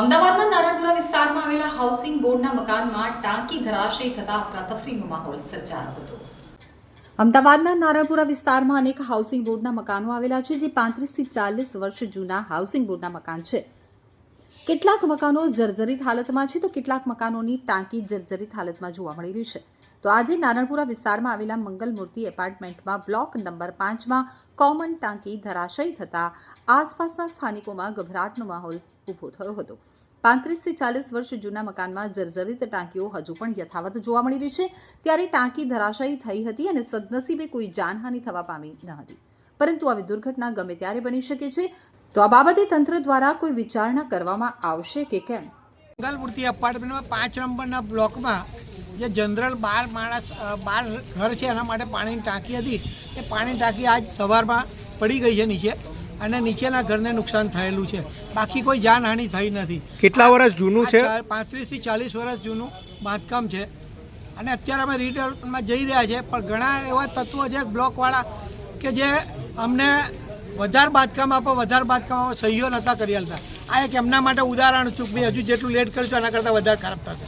અમદાવાદના નારણપુરા વિસ્તારમાં આવેલા હાઉસિંગ બોર્ડના મકાનમાં ટાંકી ધરાશયી થતા અફરાતફરીનો માહોલ સર્જાયો હતો. અમદાવાદના નારણપુરા વિસ્તારમાં અનેક હાઉસિંગ બોર્ડના મકાનો આવેલા છે, જે પાંત્રીસથી ચાલીસ વર્ષ જૂના હાઉસિંગ બોર્ડના મકાન છે. કેટલાક મકાનો જર્જરિત હાલતમાં છે, તો કેટલાક મકાનોની ટાંકી જર્જરિત હાલતમાં જોવા મળી રહી છે. તો આજે નારણપુરા વિસ્તારમાં આવેલા મંગલમૂર્તિ એપાર્ટમેન્ટમાં બ્લોક નંબર પાંચમાં કોમન ટાંકી ધરાશયી થતાં આસપાસના સ્થાનિકોમાં ગભરાટનો માહોલ ઊભો થયો હતો. પાંત્રીસથી ચાલીસ વર્ષ જૂના મકાનમાં જર્જરિત ટાંકીઓ હજુ પણ યથાવત જોવા મળી રહી છે. ત્યારે ટાંકી ધરાશાયી થઈ હતી અને સદનસીબે કોઈ જાનહાનિ થવા પામી ન હતી. પરંતુ આવી દુર્ઘટના ગમે ત્યારે બની શકે છે. તો આ બાબતે તંત્ર દ્વારા કોઈ વિચારણા કરવામાં આવશે કે કેમ? મંગલમૂર્તિ એપાર્ટમેન્ટમાં પાંચ નંબરના બ્લોકમાં જે જનરલ બાર માણસ બાર ઘર છે એના માટે પાણીની ટાંકી હતી. એ પાણીની ટાંકી આજ સવારમાં પડી ગઈ છે નીચે અને નીચેના ઘરને નુકસાન થયેલું છે. બાકી કોઈ જાનહાનિ થઈ નથી. કેટલા વર્ષ જૂનું છે? પાંત્રીસથી ચાલીસ વર્ષ જૂનું બાંધકામ છે. અને અત્યારે અમે રિટેલમાં જઈ રહ્યા છે પણ ઘણા એવા તત્વો છે બ્લોકવાળા કે જે અમને વધારે બાંધકામ આપો વધારે બાંધકામ આપો સહીઓ નહોતા કરી હતા આ એક એમના માટે ઉદાહરણ છું કે ભાઈ હજુ જેટલું લેટ કરશો એના કરતાં વધારે ખરાબ થશે.